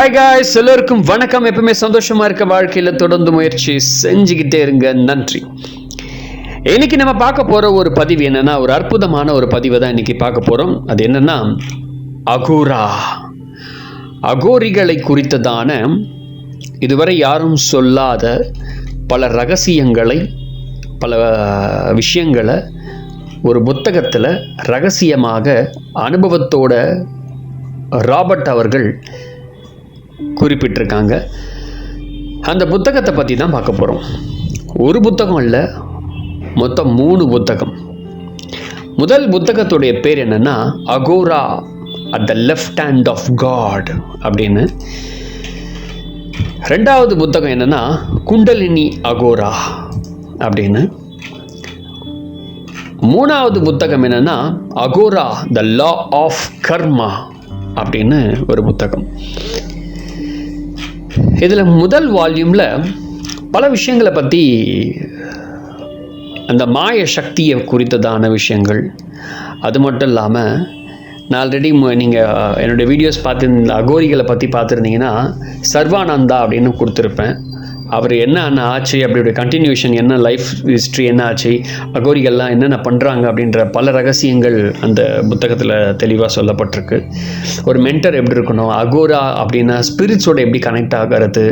Hi guys எல்லோருக்கும் வணக்கம். எப்பவுமே சந்தோஷமா இருக்க வாழ்க்கையில் தொடர்ந்து முயற்சி செஞ்சுக்கிட்டே இருங்க. நன்றி. இன்னைக்கு நம்ம பார்க்க போற ஒரு பதிவு என்னன்னா ஒரு அற்புதமான ஒரு பதிவை தான் இன்னைக்கு பார்க்க போறோம். அது என்னன்னா அகோரா. அகோரிகளை குறித்ததான இதுவரை யாரும் சொல்லாத பல ரகசியங்களை பல விஷயங்களை ஒரு புத்தகத்தில் ரகசியமாக அனுபவத்தோட ராபர்ட் அவர்கள் குறிப்பிட்டிருக்காங்க. அந்த புத்தகத்தை பற்றி தான் பார்க்க போகிறோம் ஒரு புத்தகம் இல்லை மொத்தம் மூணு புத்தகம். முதல் புத்தகத்துடைய பேர் என்னென்னா Aghora at the left hand of God அப்படின்னு. ரெண்டாவது புத்தகம் என்னென்னா குண்டலினி அகோரா அப்படின்னு. மூணாவது புத்தகம் என்னென்னா அகோரா த லா ஆஃப் கர்மா அப்படின்னு ஒரு புத்தகம். இதில் முதல் வால்யூமில் பல விஷயங்களை பற்றி அந்த மாய சக்தியை குறித்ததான விஷயங்கள். அது மட்டும் இல்லாமல் நான் ஆல்ரெடி நீங்கள் என்னுடைய வீடியோஸ் பார்த்து அகோரிகளை பற்றி பார்த்துருந்தீங்கன்னா சர்வானந்தா அப்படின்னு கொடுத்துருப்பேன். அவர் என்ன ஆச்சு? அப்படியோட கண்டினியூஷன் என்ன லைஃப் ஹிஸ்ட்ரி என்ன ஆச்சு? அகோரிகள்லாம் என்னென்ன பண்ணுறாங்க அப்படின்ற பல ரகசியங்கள் அந்த புத்தகத்தில் தெளிவாக சொல்லப்பட்டிருக்கு. ஒரு மென்டர் எப்படி இருக்கணும்? அகோரா அப்படின்னா ஸ்பிரிட்ஸோட எப்படி கனெக்ட் ஆகிறது?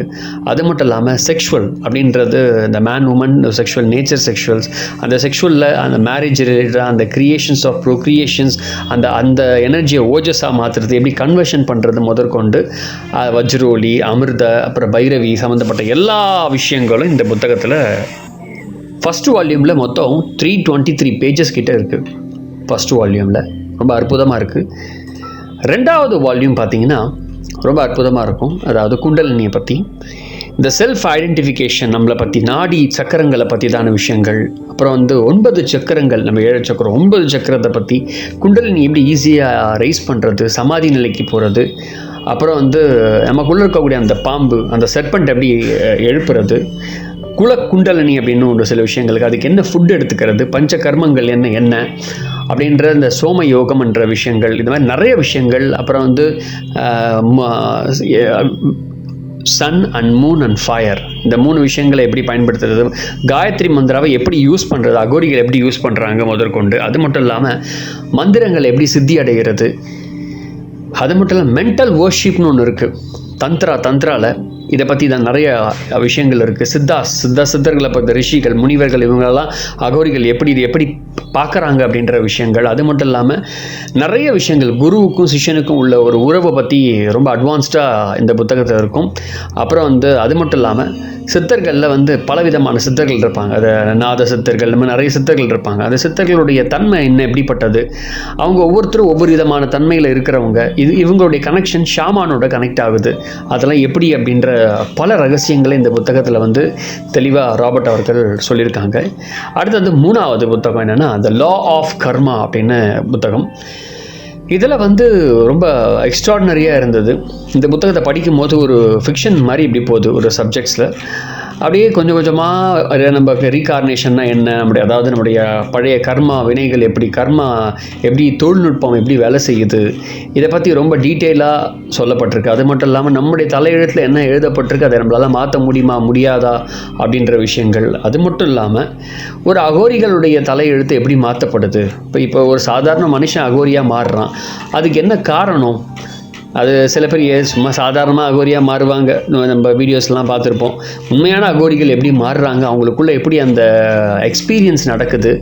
அது மட்டும் இல்லாமல் செக்ஷுவல் அப்படின்றது இந்த man woman sexual nature sexuals அந்த செக்ஷுவலில் அந்த மேரேஜ் ரிலேட்டடாக அந்த க்ரியேஷன்ஸ் ஆஃப் ப்ரோக்ரியேஷன்ஸ் அந்த அந்த எனர்ஜியை ஓஜஸாக மாற்றுறது எப்படி கன்வர்ஷன் பண்ணுறது முதற்கொண்டு வஜ்ரோலி அமிர்த அப்புறம் பைரவி சம்மந்தப்பட்ட எல்லா விஷயங்களும் இந்த புத்தகத்தில் ஃபஸ்ட்டு வால்யூமில் மொத்தம் த்ரீ டுவெண்ட்டி த்ரீ பேஜஸ் கிட்ட இருக்குது ஃபஸ்ட்டு வால்யூமில் ரொம்ப அற்புதமாக இருக்குது ரெண்டாவது வால்யூம் பார்த்தீங்கன்னா ரொம்ப அற்புதமாக இருக்கும். அதாவது குண்டலினியை பற்றி இந்த செல்ஃப் ஐடென்டிஃபிகேஷன் நம்மளை பற்றி நாடி சக்கரங்களை பற்றிதான விஷயங்கள். அப்புறம் வந்து ஒன்பது சக்கரங்கள் நம்ம ஏழு சக்கரம் ஒன்பது சக்கரத்தை பற்றி குண்டலினி எப்படி ஈஸியாக ரைஸ் பண்ணுறது சமாதி நிலைக்கு போகிறது அப்புறம் வந்து நமக்குள்ளே இருக்கக்கூடிய அந்த பாம்பு அந்த செர்பண்ட் எப்படி எழுப்புறது குல குண்டலினி அப்படின்னு ஒரு சில விஷயங்களுக்கு அதுக்கு என்ன ஃபுட் எடுத்துக்கிறது பஞ்ச கர்மங்கள் என்ன என்ன அப்படின்ற இந்த சோம யோகம் என்ற விஷயங்கள் இந்த மாதிரி நிறைய விஷயங்கள். அப்புறம் வந்து sun and moon and fire இந்த மூணு விஷயங்களை எப்படி பயன்படுத்துறது காயத்ரி மந்திராவை எப்படி யூஸ் பண்ணுறது அகோரிகள் எப்படி யூஸ் பண்ணுறாங்க முதற்கொண்டு. அது மட்டும் இல்லாமல் மந்திரங்கள் எப்படி சித்தி அடைகிறது அது மட்டும் இல்லை மென்டல் வர்ஷிப்னு ஒன்று இருக்குது தந்த்ரா தந்த்ராவில் இதை பற்றி தான் நிறைய விஷயங்கள் இருக்குது சித்தா சித்தா சித்தர்களை பற்றி ரிஷிகள் முனிவர்கள் இவங்களெல்லாம் அகோரிகள் எப்படி இது எப்படி பார்க்குறாங்க அப்படின்ற விஷயங்கள். அது மட்டும் இல்லாமல் நிறைய விஷயங்கள். குருவுக்கும் சிஷ்யனுக்கும் உள்ள ஒரு உறவை பற்றி ரொம்ப அட்வான்ஸ்டாக இந்த புத்தகத்தில் இருக்கும். அப்புறம் வந்து அது மட்டும் இல்லாமல் சித்தர்களில் வந்து பலவிதமான சித்தர்கள் இருப்பாங்க. அது நாத சித்தர்கள் நம்ம நிறைய சித்தர்கள் இருப்பாங்க. அந்த சித்தர்களுடைய தன்மை என்ன எப்படிப்பட்டது? அவங்க ஒவ்வொருத்தரும் ஒவ்வொரு விதமான தன்மையில் இருக்கிறவங்க. இது இவங்களுடைய கனெக்ஷன் ஷாமானோட கனெக்ட் ஆகுது. அதெல்லாம் எப்படி அப்படின்ற பல ரகசியங்களை இந்த புத்தகத்தில் வந்து தெளிவாக ராபர்ட் அவர்கள் சொல்லியிருக்காங்க. அடுத்தது மூணாவது புத்தகம் என்னென்னா த லா ஆஃப் கர்மா அப்படின்னு புத்தகம். இதில் வந்து ரொம்ப எக்ஸ்ட்ராடினரியாக இருந்தது. இந்த புத்தகத்தை படிக்கும்போது ஒரு ஃபிக்ஷன் மாதிரி இப்படி போகுது ஒரு சப்ஜெக்ட்ஸில் அப்படியே கொஞ்சம் கொஞ்சமாக நம்ம ரீகார்னேஷன்னா என்ன? நம்முடைய அதாவது நம்முடைய பழைய கர்மா வினைகள் எப்படி கர்மா எப்படி தொழில்நுட்பம் எப்படி வேலை செய்யுது? இதை பற்றி ரொம்ப டீட்டெயிலாக சொல்லப்பட்டிருக்கு. அது மட்டும் இல்லாமல் நம்முடைய தலையெழுத்தில் என்ன எழுதப்பட்டிருக்கு? அதை நம்மளால் மாற்ற முடியுமா முடியாதா? அப்படின்ற விஷயங்கள். அது மட்டும் இல்லாமல் ஒரு அகோரிகளுடைய தலையெழுத்து எப்படி மாற்றப்படுது இப்போ இப்போ ஒரு சாதாரண மனுஷன் அகோரியாக மாறுறான். அதுக்கு என்ன காரணம்? அது சில பேர் சும்மா சாதாரணமாக அகோரியாக மாறுவாங்க. நம்ம வீடியோஸ்லாம் பார்த்துருப்போம். உண்மையான அகோரிகள் எப்படி மாறுறாங்க? அவங்களுக்குள்ள எப்படி அந்த எக்ஸ்பீரியன்ஸ் நடக்குது?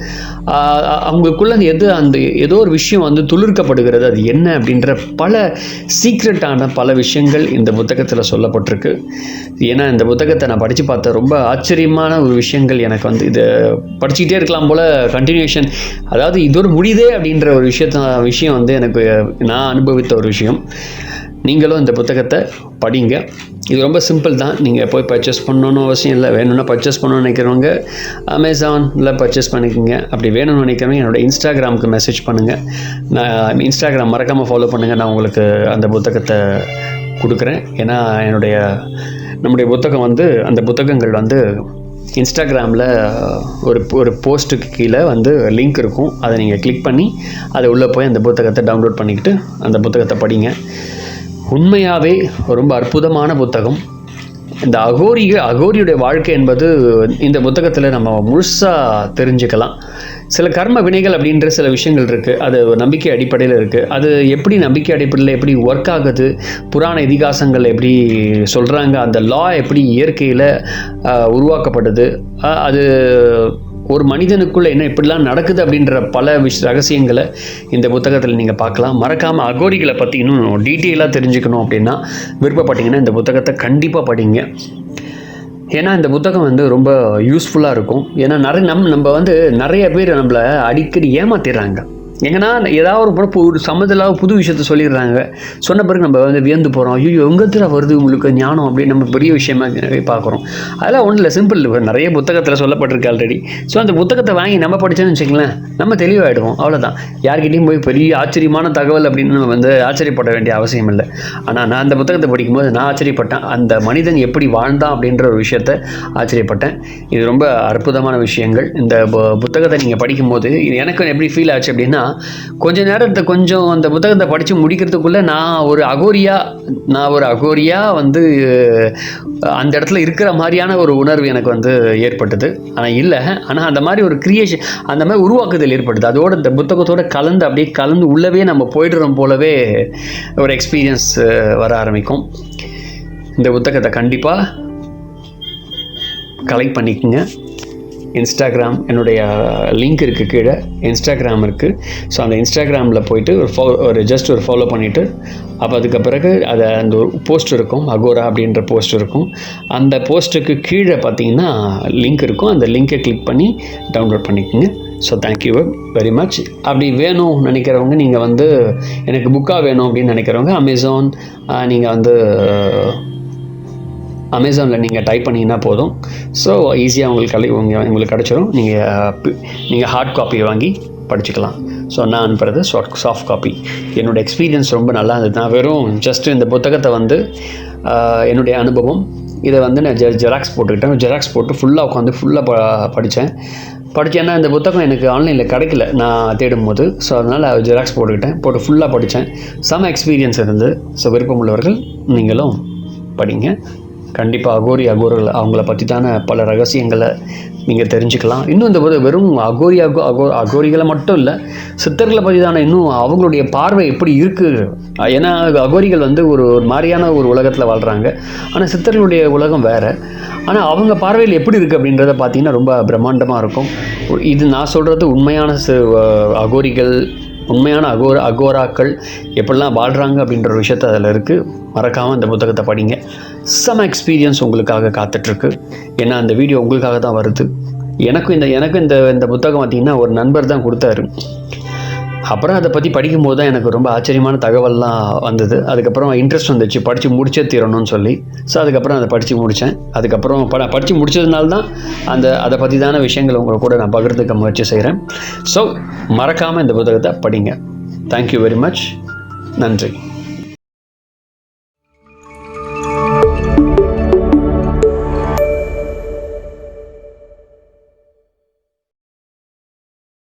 அவங்களுக்குள்ள எது அந்த ஏதோ ஒரு விஷயம் வந்து துளிர்க்கப்படுகிறது அது என்ன அப்படின்ற பல சீக்ரெட்டான பல விஷயங்கள் இந்த புத்தகத்தில் சொல்லப்பட்டிருக்கு. ஏன்னா இந்த புத்தகத்தை நான் படித்து பார்த்தேன் ரொம்ப ஆச்சரியமான ஒரு விஷயங்கள் எனக்கு வந்து இதை படிச்சுக்கிட்டே இருக்கலாம் போல் கண்டினியூஷன் அதாவது இதோடு முடியுதே அப்படின்ற ஒரு விஷயத்த விஷயம் வந்து எனக்கு நான் அனுபவித்த ஒரு விஷயம். நீங்களும் இந்த புத்தகத்தை படிங்க. இது ரொம்ப சிம்பிள் தான். நீங்கள் போய் பர்ச்சேஸ் பண்ணணும்னு அவசியம் இல்லை. வேணும்னா பர்ச்சேஸ் பண்ணணும்னு நினைக்கிறவங்க அமேசானில் பர்ச்சேஸ் பண்ணிக்கோங்க. அப்படி வேணும்னு நினைக்கிறவங்க என்னோட இன்ஸ்டாகிராமுக்கு மெசேஜ் பண்ணுங்கள் நான் இன்ஸ்டாகிராம் மறக்காமல் ஃபாலோ பண்ணுங்கள் நான் உங்களுக்கு அந்த புத்தகத்தை கொடுக்குறேன். ஏன்னா என்னுடைய நம்முடைய புத்தகம் வந்து அந்த புத்தகங்கள் வந்து இன்ஸ்டாகிராமில் ஒரு ஒரு போஸ்ட்டுக்கு கீழே வந்து லிங்க் இருக்கும். அதை நீங்கள் கிளிக் பண்ணி அதை உள்ளே போய் அந்த புத்தகத்தை டவுன்லோட் பண்ணிக்கிட்டு அந்த புத்தகத்தை படிங்க. உண்மையாகவே ரொம்ப அற்புதமான புத்தகம். இந்த அகோரி அகோரியுடைய வாழ்க்கை என்பது இந்த புத்தகத்தில் நம்ம முழுசாக தெரிஞ்சுக்கலாம். சில கர்ம வினைகள் அப்படின்ற சில விஷயங்கள் இருக்குது அது ஒரு நம்பிக்கை அடிப்படையில் இருக்குது அது எப்படி நம்பிக்கை அடிப்படையில் எப்படி ஒர்க் ஆகுது? புராண இதிகாசங்கள் எப்படி சொல்கிறாங்க அந்த லா எப்படி இயற்கையில் உருவாக்கப்படுது அது ஒரு மனிதனுக்குள்ளே என்ன இப்படிலாம் நடக்குது அப்படின்ற பல விஷ ரகசியங்களை இந்த புத்தகத்தில் நீங்கள் பார்க்கலாம். மறக்காமல் அகோரிகளை பற்றி இன்னும் டீட்டெயிலாக தெரிஞ்சுக்கணும் அப்படின்னா விருப்பப்பட்டீங்கன்னா இந்த புத்தகத்தை கண்டிப்பாக படிங்க. ஏன்னா இந்த புத்தகம் வந்து ரொம்ப யூஸ்ஃபுல்லாக இருக்கும். ஏன்னா நிறைய நம் நம்ம வந்து நிறைய பேர் நம்மளை அடிக்கடி ஏமாத்திடுறாங்க. எங்கன்னா ஏதாவது ஒரு புற- ஒரு சம்மதில்லாத புது விஷயத்த சொல்லிடுறாங்க. சொன்ன பிறகு நம்ம வந்து வியந்து போகிறோம் ஐயோ எங்கத்தில் வருது உங்களுக்கு ஞானம் அப்படின்னு நம்ம பெரிய விஷயமா பார்க்குறோம். அதெல்லாம் ஒன்றும் இல்லை சிம்பிள் நிறைய புத்தகத்தில் சொல்லப்பட்டிருக்கு ஆல்ரெடி ஸோ அந்த புத்தகத்தை வாங்கி நம்ம படிச்சோன்னு வச்சுங்களேன் நம்ம தெளிவாயிடுவோம். அவ்வளோதான் யார்கிட்டையும் போய் பெரிய ஆச்சரியமான தகவல் அப்படின்னு நம்ம வந்து ஆச்சரியப்பட வேண்டிய அவசியம் இல்லை. ஆனால் நான் அந்த புத்தகத்தை படிக்கும்போது நான் ஆச்சரியப்பட்டேன். அந்த மனிதன் எப்படி வாழ்ந்தான் அப்படின்ற ஒரு விஷயத்த ஆச்சரியப்பட்டேன். இது ரொம்ப அற்புதமான விஷயங்கள். இந்த புத்தகத்தை நீங்கள் படிக்கும்போது இது எனக்கு எப்படி ஃபீல் ஆச்சு அப்படின்னா கொஞ்ச நேரத்தை கொஞ்சம் அந்த புத்தகத்தை படித்து முடிக்கிறதுக்குள்ளே நான் ஒரு அகோரியா நான் ஒரு அகோரியா வந்து அந்த இடத்துல இருக்கிற மாதிரியான ஒரு உணர்வு எனக்கு வந்து ஏற்பட்டது. ஆனால் இல்லை. ஆனால் அந்த மாதிரி ஒரு கிரியேஷன் அந்த மாதிரி உருவாக்குதல் ஏற்படுது. அதோட இந்த புத்தகத்தோட கலந்து அப்படியே கலந்து உள்ளவே நம்ம போயிடுறோம் போலவே ஒரு எக்ஸ்பீரியன்ஸ் வர ஆரம்பிக்கும். இந்த புத்தகத்தை கண்டிப்பாக கலெக்ட் பண்ணிக்கோங்க. இன்ஸ்டாகிராம் என்னுடைய uh, லிங்க் இருக்குது கீழே. இன்ஸ்டாகிராம் இருக்குது ஸோ அந்த இன்ஸ்டாகிராமில் போயிட்டு ஒரு ஃபோ ஒரு ஜஸ்ட் ஒரு ஃபாலோ பண்ணிவிட்டு அப்போ அதுக்கு பிறகு அதை அந்த ஒரு போஸ்ட் இருக்கும் அகோரா அப்படின்ற போஸ்ட் இருக்கும். அந்த போஸ்ட்டுக்கு கீழே பார்த்தீங்கன்னா லிங்க் இருக்கும். அந்த லிங்கை கிளிக் பண்ணி டவுன்லோட் பண்ணிக்கோங்க. ஸோ தேங்க்யூ வெரி மச் அப்படி வேணும் நினைக்கிறவங்க நீங்கள் வந்து எனக்கு புக்காக வேணும் அப்படின்னு நினைக்கிறவங்க அமேசான் நீங்கள் வந்து அமேசானில் நீங்கள் டைப் பண்ணிங்கன்னா போதும். ஸோ ஈஸியாக உங்களுக்கு கலை உங்களுக்கு கிடச்சிரும். நீங்கள் நீங்கள் ஹார்ட் காப்பி வாங்கி படிச்சுக்கலாம். ஸோ நான் அனுப்புறது சாஃப்ட் சாஃப்ட் காப்பி என்னோடய எக்ஸ்பீரியன்ஸ் ரொம்ப நல்லா இருந்தது. நான் வெறும் ஜஸ்ட் இந்த புத்தகத்தை வந்து என்னுடைய அனுபவம். இதை வந்து நான் ஜெ ஜெராக்ஸ் போட்டுக்கிட்டேன். ஜெராக்ஸ் போட்டு ஃபுல்லாக உட்காந்து ஃபுல்லாக ப படித்தேன். படித்தேன்னா இந்த புத்தகம் எனக்கு ஆன்லைனில் கிடைக்கல. நான் தேடும்போது. ஸோ அதனால் ஜெராக்ஸ் போட்டுக்கிட்டேன். போட்டு ஃபுல்லாக படித்தேன். செம எக்ஸ்பீரியன்ஸ் இருந்து ஸோ விருப்பம் உள்ளவர்கள் நீங்களும் படிங்க. கண்டிப்பாக அகோரி அகோரிகள் அவங்கள பற்றித்தான பல ரகசியங்களை நீங்கள் தெரிஞ்சுக்கலாம். இன்னும் இந்த வெறும் அகோரி அகோ அகோ அகோரிகளை மட்டும் இல்லை சித்தர்களை பற்றி தானே இன்னும் அவங்களுடைய பார்வை எப்படி இருக்குது ஏன்னா அகோரிகள் வந்து ஒரு ஒரு மாதிரியான ஒரு உலகத்தில் வாழ்கிறாங்க ஆனால் சித்தர்களுடைய உலகம் வேறு. ஆனால் அவங்க பார்வையில் எப்படி இருக்குது அப்படின்றத பார்த்தீங்கன்னா ரொம்ப பிரம்மாண்டமாக இருக்கும். இது நான் சொல்கிறது உண்மையான சு அகோரிகள் உண்மையான அகோர அகோராக்கள் எப்படிலாம் வாழ்கிறாங்க அப்படின்ற ஒரு விஷயத்த அதில் இருக்குது மறக்காமல் இந்த புத்தகத்தை படிங்க. செம எக்ஸ்பீரியன்ஸ் உங்களுக்காக காத்துட்ருக்கு. ஏன்னா அந்த வீடியோ உங்களுக்காக தான் வருது. எனக்கும் இந்த எனக்கும் இந்த இந்த புத்தகம் பார்த்திங்கன்னா ஒரு நண்பர் தான் கொடுத்தாரு. அப்புறம் அதை பற்றி படிக்கும்போது தான் எனக்கு ரொம்ப ஆச்சரியமான தகவல்லாம் வந்தது. அதுக்கப்புறம் இன்ட்ரெஸ்ட் வந்துச்சு. படித்து முடிச்சே தீரணும்னு சொல்லி. ஸோ அதுக்கப்புறம் அதை படித்து முடித்தேன் அதுக்கப்புறம் ப படித்து முடித்ததுனால தான் அந்த அதை பற்றி தான விஷயங்கள் உங்களை கூட நான் பகிர்ந்துக்க முயற்சி செய்கிறேன் ஸோ மறக்காமல் இந்த புத்தகத்தை படிங்க. தேங்க்யூ வெரி மச் நன்றி.